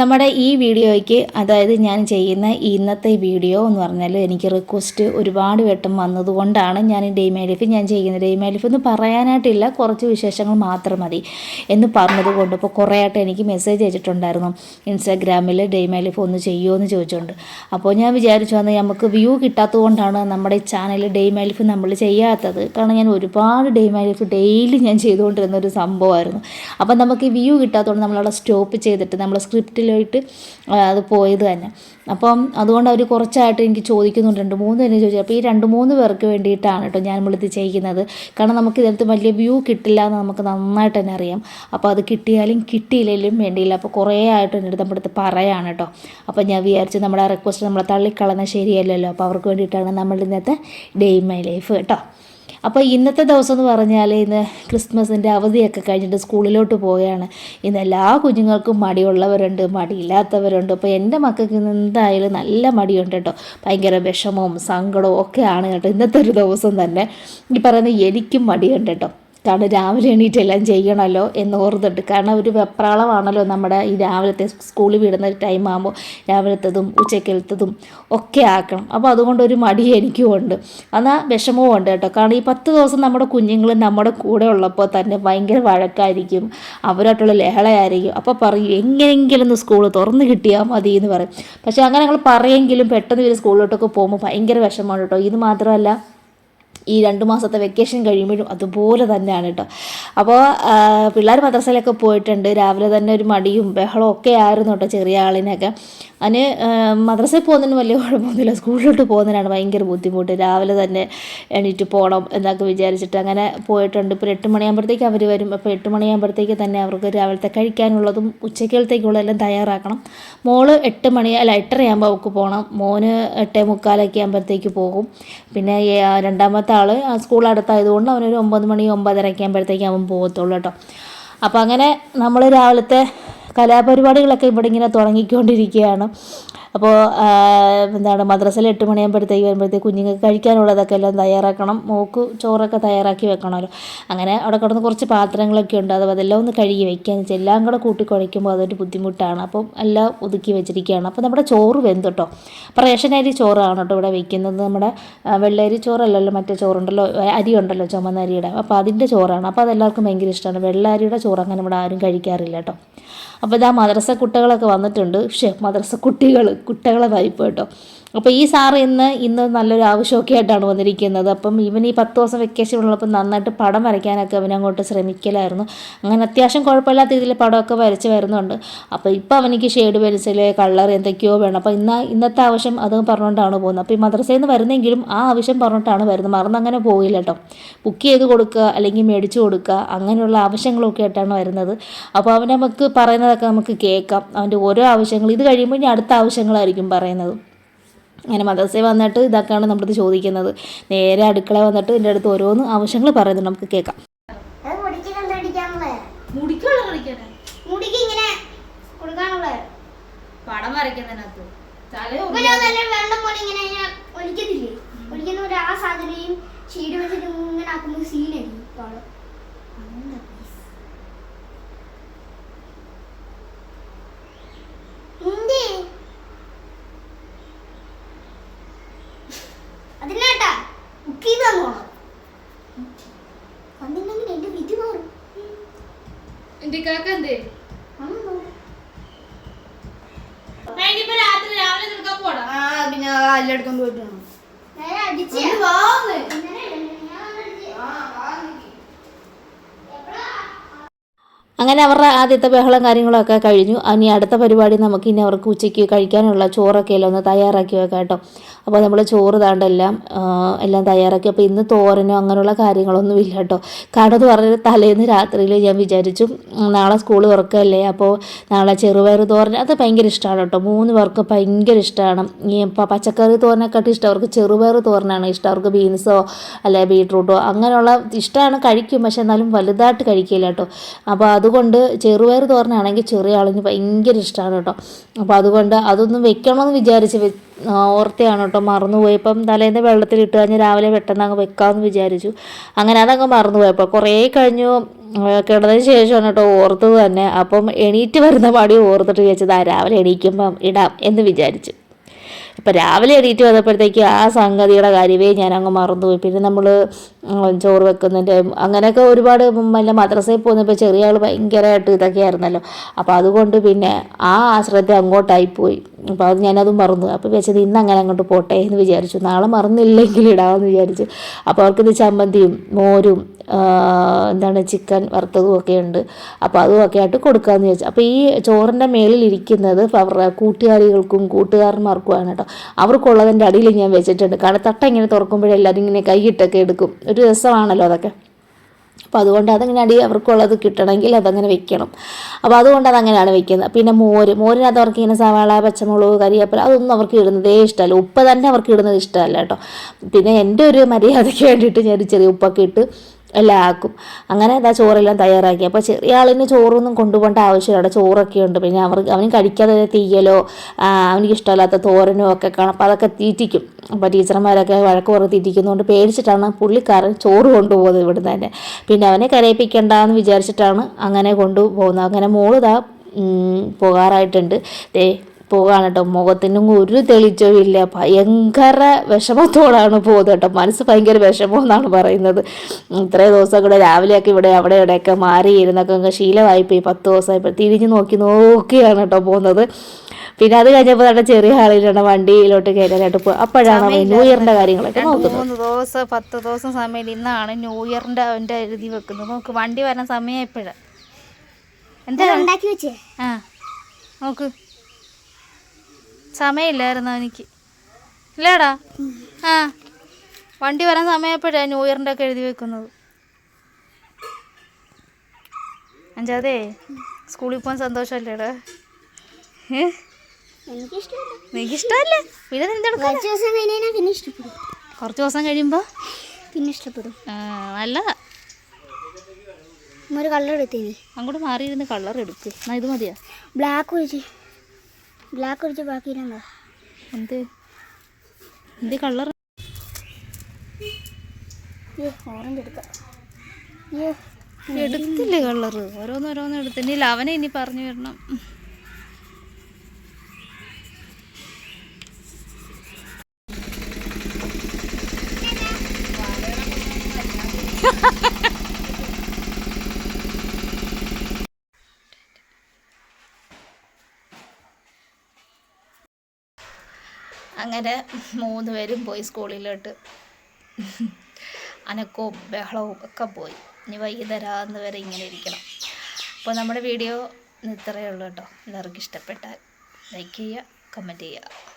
നമ്മുടെ ഈ വീഡിയോയ്ക്ക് അതായത് ഞാൻ ചെയ്യുന്ന ഇന്നത്തെ വീഡിയോ എന്ന് പറഞ്ഞാൽ എനിക്ക് റിക്വസ്റ്റ് ഒരുപാട് വട്ടം വന്നതുകൊണ്ടാണ് ഞാൻ ഈ മൈ ലൈഫ് ഞാൻ ചെയ്യുന്നത്. ഡേ മൈ ലൈഫ് എന്ന് പറയാനായിട്ടില്ല കുറച്ച് വിശേഷങ്ങൾ മാത്രം മതി എന്ന് പറഞ്ഞതുകൊണ്ട് ഇപ്പോൾ കുറേ ആയിട്ട് എനിക്ക് മെസ്സേജ് അയച്ചിട്ടുണ്ടായിരുന്നു. ഇൻസ്റ്റാഗ്രാമിൽ ഡേ ലൈഫ് ഒന്ന് ചെയ്യുമോ എന്ന് ചോദിച്ചുകൊണ്ട് അപ്പോൾ ഞാൻ വിചാരിച്ചു വന്ന് നമുക്ക് വ്യൂ കിട്ടാത്തതുകൊണ്ടാണ് നമ്മുടെ ചാനൽ ഡേ ലൈഫ് നമ്മൾ ചെയ്യാത്തത്. കാരണം ഞാൻ ഒരുപാട് ഡേ ലൈഫ് ഡെയിലി ഞാൻ ചെയ്തുകൊണ്ടിരുന്ന ഒരു സംഭവമായിരുന്നു. അപ്പോൾ നമുക്ക് വ്യൂ കിട്ടാത്തതുകൊണ്ട് നമ്മളവിടെ സ്റ്റോപ്പ് ചെയ്തിട്ട് നമ്മൾ സ്ക്രിപ്റ്റിലോട്ട് അത് പോയത് തന്നെ. അപ്പം അതുകൊണ്ട് അവർ കുറച്ചായിട്ട് എനിക്ക് ചോദിക്കുന്നുണ്ട്. രണ്ട് മൂന്ന് പേര് ചോദിച്ചു. അപ്പോൾ ഈ രണ്ട് മൂന്ന് പേർക്ക് വേണ്ടിയിട്ടാണ് കേട്ടോ ഞാൻ നമ്മളിത് ചെയ്യുന്നത് കാരണം നമുക്ക് ഇതിനകത്ത് വലിയ വ്യൂ കിട്ടില്ല എന്ന് നമുക്ക് നന്നായിട്ട് തന്നെ അറിയാം. അപ്പോൾ അത് കിട്ടിയാലും കിട്ടിയില്ലെങ്കിലും വേണ്ടിയില്ല. അപ്പോൾ കുറേ ആയിട്ട് എന്റെ അടുത്ത് നമ്മുടെ അടുത്ത് പറയാണ് കേട്ടോ അപ്പോൾ ഞാൻ വിചാരിച്ചു നമ്മുടെ റിക്വസ്റ്റ് നമ്മളെ തള്ളിക്കളഞ്ഞാൽ ശരിയല്ലല്ലോ. അപ്പോൾ അവർക്ക് വേണ്ടിയിട്ടാണ് നമ്മൾ ഇന്നത്തെ ഡേ മൈ ലൈഫ് കേട്ടോ അപ്പോൾ ഇന്നത്തെ ദിവസം എന്ന് പറഞ്ഞാൽ ഇന്ന് ക്രിസ്മസിന്റെ അവധിയൊക്കെ കഴിഞ്ഞിട്ട് സ്കൂളിലോട്ട് പോവുകയാണ്. ഇന്ന് എല്ലാ കുഞ്ഞുങ്ങൾക്കും മടിയുള്ളവരുണ്ട് മടിയില്ലാത്തവരുണ്ട്. അപ്പോൾ എന്റെ മക്കൾക്ക് ഇന്ന് എന്തായാലും നല്ല മടിയുണ്ട് കേട്ടോ. ഭയങ്കര വിഷമവും സങ്കടവും ഒക്കെയാണ് കേട്ടോ ഇന്നത്തെ ഒരു ദിവസം തന്നെ. ഈ പറയുന്നത് എനിക്കും മടിയുണ്ട് കേട്ടോ. കാരണം രാവിലെ എണീറ്റെല്ലാം ചെയ്യണമല്ലോ എന്ന് ഓർത്തിട്ട്. കാരണം ഒരു വെപ്രാളമാണല്ലോ നമ്മുടെ ഈ രാവിലത്തെ സ്കൂളിൽ വിടുന്ന ടൈം ആകുമ്പോൾ രാവിലത്തതും ഉച്ചക്കലത്തതും ഒക്കെ ആക്കണം. അപ്പോൾ അതുകൊണ്ട് ഒരു മടി എനിക്കും ഉണ്ട്. എന്നാൽ വിഷമവും ഉണ്ട് കേട്ടോ. കാരണം ഈ പത്ത് ദിവസം നമ്മുടെ കുഞ്ഞുങ്ങൾ നമ്മുടെ കൂടെ ഉള്ളപ്പോൾ തന്നെ ഭയങ്കര വഴക്കായിരിക്കും. അവരായിട്ടുള്ള ലഹളയായിരിക്കും. അപ്പോൾ പറയും എങ്ങനെയെങ്കിലും ഒന്ന് സ്കൂൾ തുറന്ന് കിട്ടിയാൽ മതി എന്ന് പറയും. പക്ഷേ അങ്ങനെ ഞങ്ങൾ പറയെങ്കിലും പെട്ടെന്ന് ഇവർ സ്കൂളിലോട്ടൊക്കെ പോകുമ്പോൾ ഭയങ്കര വിഷമമാണ് കേട്ടോ. ഇത് മാത്രമല്ല ഈ രണ്ട് മാസത്തെ വെക്കേഷൻ കഴിയുമ്പോഴും അതുപോലെ തന്നെയാണ് കേട്ടോ അപ്പോൾ പിള്ളേർ മദ്രസയിലൊക്കെ പോയിട്ടുണ്ട്. രാവിലെ തന്നെ ഒരു മടിയും ബഹളവും ഒക്കെ ആയിരുന്നു കേട്ടോ ചെറിയ ആളിനൊക്കെ. അതിന് മദ്രസയിൽ പോകുന്നതിന് വലിയ കുഴപ്പമൊന്നുമില്ല. സ്കൂളിലോട്ട് പോകുന്നതിനാണ് ഭയങ്കര ബുദ്ധിമുട്ട്. രാവിലെ തന്നെ എണീറ്റ് പോകണം എന്നൊക്കെ വിചാരിച്ചിട്ട് അങ്ങനെ പോയിട്ടുണ്ട്. ഇപ്പോൾ എട്ട് മണിയാകുമ്പോഴത്തേക്ക് അവർ വരും. അപ്പോൾ എട്ട് മണിയാകുമ്പോഴത്തേക്ക് തന്നെ അവർക്ക് രാവിലത്തെ കഴിക്കാനുള്ളതും ഉച്ചക്കലത്തേക്കുള്ളതെല്ലാം തയ്യാറാക്കണം. മോൾ എട്ട് മണി അല്ല എട്ടരയാകുമ്പോൾ അവൾക്ക് പോകണം മോന് എട്ടേ മുക്കാലൊക്കെ ആകുമ്പോഴത്തേക്ക് പോകും. പിന്നെ രണ്ടാമത്തെ ആൾ സ്കൂൾ അടുത്തായതുകൊണ്ട് അവനൊരു ഒമ്പത് മണി ഒമ്പതരയ്ക്ക് ആകുമ്പോഴത്തേക്ക് അവൻ പോകത്തുള്ളൂ കേട്ടോ. അപ്പോൾ അങ്ങനെ നമ്മൾ രാവിലത്തെ കലാപരിപാടികളൊക്കെ ഇവിടെ ഇങ്ങനെ തുടങ്ങിക്കൊണ്ടിരിക്കുകയാണ്. അപ്പോൾ എന്താണ് മദ്രസയിൽ എട്ട് മണിയാകുമ്പോഴത്തേക്ക് വരുമ്പോഴത്തേക്ക് കുഞ്ഞുങ്ങൾക്ക് കഴിക്കാനുള്ളതൊക്കെ എല്ലാം തയ്യാറാക്കണം. മോക്ക് ചോറൊക്കെ തയ്യാറാക്കി വെക്കണമല്ലോ. അങ്ങനെ അവിടെ കിടന്ന് കുറച്ച് പാത്രങ്ങളൊക്കെ ഉണ്ട്. അത് അതെല്ലാം ഒന്ന് കഴുകി വെച്ചാൽ എല്ലാം കൂടെ കൂട്ടി കുഴയ്ക്കുമ്പോൾ അതൊരു ബുദ്ധിമുട്ടാണ്. അപ്പം എല്ലാം ഒതുക്കി വെച്ചിരിക്കുകയാണ്. അപ്പോൾ നമ്മുടെ ചോറ് വെന്ത് കേട്ടോ അപ്പോൾ റേഷൻ അരി ചോറാണ് കേട്ടോ ഇവിടെ വെക്കുന്നത്. നമ്മുടെ വെള്ളരി ചോറല്ലല്ലോ മറ്റേ ചോറുണ്ടല്ലോ അരി ഉണ്ടല്ലോ ചുമന്ന അരിയുടെ അപ്പോൾ അതിന്റെ ചോറാണ്. അപ്പോൾ അതെല്ലാവർക്കും ഭയങ്കര ഇഷ്ടമാണ്. വെള്ള അരിയുടെ ചോറ് അങ്ങനെ ഇവിടെ ആരും കഴിക്കാറില്ല കേട്ടോ അപ്പോൾ ഇതാ മദ്രസ കുട്ടികളൊക്കെ വന്നിട്ടുണ്ട്. പക്ഷേ മദ്രസ കുട്ടികൾ കുട്ടികളെ വായ്പ കേട്ടോ. അപ്പോൾ ഈ സാർ ഇന്ന് ഇന്ന് നല്ലൊരു ആവശ്യമൊക്കെ ആയിട്ടാണ് വന്നിരിക്കുന്നത്. അപ്പം ഇവൻ ഈ പത്ത് ദിവസം വെക്കേഷൻ ഉള്ളപ്പോൾ നന്നായിട്ട് പടം വരയ്ക്കാനൊക്കെ അവൻ അങ്ങോട്ട് ശ്രമിക്കലായിരുന്നു. അങ്ങനെ അത്യാവശ്യം കുഴപ്പമില്ലാത്ത രീതിയിൽ പടമൊക്കെ വരച്ച് വരുന്നുണ്ട്. അപ്പോൾ ഇപ്പോൾ അവനിക്ക് ഷെയ്ഡ് പെൻസിൽ കളർ എന്തൊക്കെയോ വേണം. അപ്പോൾ ഇന്ന് ഇന്നത്തെ ആവശ്യം അത് പറഞ്ഞുകൊണ്ടാണ് പോകുന്നത്. അപ്പോൾ ഈ മദ്രസയിൽ നിന്ന് വരുന്നെങ്കിലും ആ ആവശ്യം പറഞ്ഞിട്ടാണ് വരുന്നത്. മറന്ന് അങ്ങനെ പോയില്ല കേട്ടോ. ബുക്ക് ചെയ്ത് കൊടുക്കുക അല്ലെങ്കിൽ മേടിച്ചു കൊടുക്കുക അങ്ങനെയുള്ള ആവശ്യങ്ങളൊക്കെ ആയിട്ടാണ് വരുന്നത്. അപ്പോൾ അവൻ നമുക്ക് പറയുന്നതൊക്കെ നമുക്ക് കേൾക്കാം. അവന്റെ ഓരോ ആവശ്യങ്ങൾ. ഇത് കഴിയുമ്പോൾ ഇനി അടുത്ത ആവശ്യങ്ങളായിരിക്കും പറയുന്നത്. അങ്ങനെ മദ്രസയിൽ വന്നിട്ട് ഇതൊക്കെയാണ് നമ്മളിത് ചോദിക്കുന്നത്. നേരെ അടുക്കള വന്നിട്ട് എന്റെ അടുത്ത് ഓരോന്ന് ആവശ്യങ്ങൾ പറയുന്നുണ്ട്. നമുക്ക് കേൾക്കാം. ഇങ്ങനെ പടം വരയ്ക്കുന്നതിനകത്ത്. ഇങ്ങനെ ഒലിക്കത്തില്ലേ? ഒലിക്കുന്ന ആ സാധനയും ഷീഡ് വെച്ചിട്ട് ഇങ്ങനെ ആക്കുമ്പോൾ സീനായിരിക്കും പാട് എന്ത് അതിനാട്ടാ ബുക്ക് ചെയ്ത് തന്നോണം വന്നില്ലെങ്കിൽ എന്റെ വിധി മാറും എന്റെ കാക്ക എന്തേ അതൊന്നും ഇനിയിപ്പോ രാത്രി രാവിലെ നിൽക്കാൻ പോടാ ആ പിന്നെ എല്ലായിടത്തും പോയിട്ട് വേണം നേരെ അടിച്ച് ഒന്ന് വാന്ന്. ഇന്നലെ ഞാൻ അടിച്ച് എപ്പഴാ അങ്ങനെ അവരുടെ ആദ്യത്തെ ബഹളം കാര്യങ്ങളൊക്കെ കഴിഞ്ഞു. ഇനി അടുത്ത പരിപാടി നമുക്ക് ഇനി അവർക്ക് ഉച്ചയ്ക്ക് കഴിക്കാനുള്ള ചോറൊക്കെ എല്ലാം ഒന്ന് തയ്യാറാക്കി വെക്കാം കേട്ടോ. അപ്പോൾ നമ്മൾ ചോറ് താണ്ടെല്ലാം എല്ലാം തയ്യാറാക്കി. അപ്പോൾ ഇന്ന് തോരനോ അങ്ങനെയുള്ള കാര്യങ്ങളൊന്നും ഇല്ല കേട്ടോ. കാരണം എന്ന് പറഞ്ഞാൽ തലേന്ന് രാത്രിയിൽ ഞാൻ വിചാരിച്ചു നാളെ സ്കൂൾ തുറക്കല്ലേ. അപ്പോൾ നാളെ ചെറുപയർ തോരൻ അത് ഭയങ്കര ഇഷ്ടമാണ് കേട്ടോ. മൂന്ന് പേർക്ക് ഭയങ്കര ഇഷ്ടമാണ്. ഈ പച്ചക്കറി തോരനെക്കാട്ടും ഇഷ്ടം അവർക്ക് ചെറുപയർ തോരനാണ് ഇഷ്ടം. അവർക്ക് ബീൻസോ അല്ലെ ബീട്രൂട്ടോ അങ്ങനെയുള്ള ഇഷ്ടമാണ് കഴിക്കും. പക്ഷെ എന്നാലും വലുതായിട്ട് കഴിക്കില്ല കേട്ടോ. അപ്പോൾ അതുകൊണ്ട് ചെറുപയർ തോരനാണെങ്കിൽ ചെറിയ ആളിന് ഭയങ്കര ഇഷ്ടമാണ് കേട്ടോ. അപ്പോൾ അതുകൊണ്ട് അതൊന്നും വെക്കണമെന്ന് വിചാരിച്ച് ഓർത്തെയാണ് കേട്ടോ മറന്നുപോയി. ഇപ്പം തലേന്ന് വെള്ളത്തിലിട്ട് കഴിഞ്ഞ് രാവിലെ പെട്ടെന്ന് അങ്ങ് വെക്കാമെന്ന് വിചാരിച്ചു. അങ്ങനെ അതങ്ങ് മറന്നുപോയപ്പോൾ കുറേ കഴിഞ്ഞു കിടന്നതിന് ശേഷമാണ് കേട്ടോ ഓർത്തത് തന്നെ. അപ്പം എണീറ്റ് വരുന്ന പാടി ഓർത്തിട്ട് വിചാരിച്ചത് ആ രാവിലെ എണീക്കുമ്പം ഇടാം എന്ന് വിചാരിച്ചു. ഇപ്പം രാവിലെ എണീറ്റ് വന്നപ്പോഴത്തേക്ക് ആ സംഗതിയുടെ കാര്യമേ ഞാൻ അങ്ങ് മറന്നുപോയി. പിന്നെ നമ്മൾ ചോറ് വെക്കുന്നതിന്റെ അങ്ങനെയൊക്കെ ഒരുപാട് വല്ല മദ്രസയിൽ പോകുന്നപ്പോൾ ചെറിയ ആൾ ഭയങ്കരമായിട്ട് ഇതൊക്കെ ആയിരുന്നല്ലോ അപ്പോൾ അതുകൊണ്ട് പിന്നെ ആ ശ്രദ്ധ അങ്ങോട്ടായി പോയി. അപ്പോൾ അത് ഞാനതും മറന്നു. അപ്പോൾ വെച്ചത് ഇന്ന് അങ്ങനെ അങ്ങോട്ട് പോട്ടെ എന്ന് വിചാരിച്ചു. നാളെ മറന്നില്ലെങ്കിൽ ഇടാമെന്ന് വിചാരിച്ചു. അപ്പോൾ അവർക്കിത് ചമ്മന്തിയും മോരും എന്താണ് ചിക്കൻ വറുത്തതും ഒക്കെ ഉണ്ട്. അപ്പോൾ അതും ഒക്കെ ആയിട്ട് കൊടുക്കാമെന്ന് വിചാരിച്ചു. അപ്പോൾ ഈ ചോറിന്റെ മേളിൽ ഇരിക്കുന്നത് അവരുടെ കൂട്ടുകാരികൾക്കും കൂട്ടുകാരന്മാർക്കുമാണ് കേട്ടോ. അവർക്കുള്ളതിന്റെ അടിയിൽ ഞാൻ വെച്ചിട്ടുണ്ട്. കാരണം തട്ട ഇങ്ങനെ തുറക്കുമ്പോഴേ എല്ലാവരും ഇങ്ങനെ കൈയിട്ടൊക്കെ എടുക്കും. ഒരു രസമാണല്ലോ അതൊക്കെ. അപ്പോൾ അതുകൊണ്ട് അതങ്ങനെ അടി അവർക്കുള്ളത് കിട്ടണമെങ്കിൽ അതങ്ങനെ വെക്കണം. അപ്പോൾ അതുകൊണ്ട് അതങ്ങനെയാണ് വെക്കുന്നത്. പിന്നെ മോര് മോരിനകത്ത് അവർക്ക് ഇങ്ങനെ സവാള പച്ചമുളക് കരിയേപ്പില അതൊന്നും അവർക്ക് ഇടുന്നതേ ഇഷ്ടമല്ല. ഉപ്പ് തന്നെ അവർക്ക് ഇടുന്നത് ഇഷ്ടമല്ല കേട്ടോ. പിന്നെ എന്റെ ഒരു മര്യാദയ്ക്ക് വേണ്ടിയിട്ട് ഞാൻ ചെറിയ ഉപ്പൊക്കെ ഇട്ട് എല്ലാം ആക്കും അങ്ങനെ എന്താ ചോറെല്ലാം തയ്യാറാക്കി. അപ്പോൾ ചെറിയ ആളിന് ചോറൊന്നും കൊണ്ടുപോകേണ്ട ആവശ്യമില്ല. അവിടെ ചോറൊക്കെ ഉണ്ട്. പിന്നെ അവർ അവന് കഴിക്കാതെ തീയലോ അവനിക്ക് ഇഷ്ടമല്ലാത്ത തോരനോ ഒക്കെ കാണും. അപ്പോൾ അതൊക്കെ തീറ്റിക്കും. അപ്പോൾ ടീച്ചർമാരൊക്കെ വഴക്ക് പറഞ്ഞ് തീറ്റിക്കുന്നതുകൊണ്ട് പേടിച്ചിട്ടാണ് പുള്ളിക്കാരൻ ചോറ് കൊണ്ടുപോകുന്നത് ഇവിടുന്ന് തന്നെ. പിന്നെ അവനെ കരയിപ്പിക്കണ്ട എന്ന് വിചാരിച്ചിട്ടാണ് അങ്ങനെ കൊണ്ടുപോകുന്നത്. അങ്ങനെ മോളിതാ പോകാറായിട്ടുണ്ട്. ദേ പോകാണ് കേട്ടോ മുഖത്തിനും ഒരു തെളിച്ചവും ഇല്ല. ഭയങ്കര വിഷമത്തോടാണ് പോകുന്നത് കേട്ടോ. മനസ്സ് ഭയങ്കര വിഷമം എന്നാണ് പറയുന്നത്. ഇത്രയും ദിവസം കൂടെ രാവിലെയൊക്കെ ഇവിടെ അവിടെ ഇവിടെയൊക്കെ മാറി ഇരുന്നൊക്കെ അങ്ങ് ശീലമായിപ്പോയി. പത്ത് ദിവസമായിപ്പോൾ തിരിഞ്ഞ് നോക്കി നോക്കിയാണ് കേട്ടോ പോകുന്നത്. പിന്നെ അത് കഴിഞ്ഞപ്പോൾ നമ്മുടെ ചെറിയ ആളിലാണ് വണ്ടിയിലോട്ട് കയറാനായിട്ട് പോകും അപ്പോഴാണ് അവൻ ന്യൂ ഇയറിന്റെ കാര്യങ്ങളൊക്കെ നോക്കുന്നത്. മൂന്ന് ദിവസം പത്ത് ദിവസം സമയം ഇന്നാണ് ന്യൂ ഇയറിന്റെ അവന്റെ എഴുതി വെക്കുന്നത്. നോക്ക് വണ്ടി വരാൻ സമയം എപ്പോഴാണ് എന്താ? ഉണ്ടാക്കി വെച്ചേ? ആ നോക്ക്. സമയമില്ലായിരുന്നു എനിക്ക്. ഇല്ലേടാ? ആ. വണ്ടി വരാൻ സമയപ്പോഴാണ് ന്യൂ ഇയറിന്റെ ഒക്കെ എഴുതി വെക്കുന്നത്. അഞ്ചാതെ സ്കൂളിൽ പോകാൻ സന്തോഷമല്ലേടാ? എനിക്കിഷ്ടമില്ല. പിന്നെ കുറച്ച് ദിവസം കഴിഞ്ഞാൽ പിന്നെ ഇഷ്ടപ്പെടും. കുറച്ച് ദിവസം കഴിയുമ്പോൾ പിന്നെ ഇഷ്ടപ്പെടും. നല്ലതാ ഒരു കളർ എടുത്തേ അങ്ങോട്ട് മാറിയിരുന്ന് കളർ എടുക്ക്. എന്നാ ഇത് മതിയാ. ബ്ലാക്ക് ഒഴിച്ച്. ബ്ലാക്ക് ഒഴിച്ച് ബാക്കി എന്ത്? എന്ത് കളർ ഓറഞ്ച് എടുക്കാം. എടുത്തില്ലേ കളർ ഓരോന്നോരോന്ന് എടുത്ത്. ഇനി ലവനെ ഇനി പറഞ്ഞു വരണം. അങ്ങനെ മൂന്ന് പേരും പോയി സ്കൂളിലോട്ട്. അനക്കവും ബഹളവും ഒക്കെ പോയി. ഇനി വൈകുന്നേരം വരെ ഇങ്ങനെ ഇരിക്കണം. അപ്പോൾ നമ്മുടെ വീഡിയോ ഇത്രയേ ഉള്ളൂ കേട്ടോ. എല്ലാവർക്കും ഇഷ്ടപ്പെട്ടാൽ ലൈക്ക് ചെയ്യുക കമന്റ് ചെയ്യുക.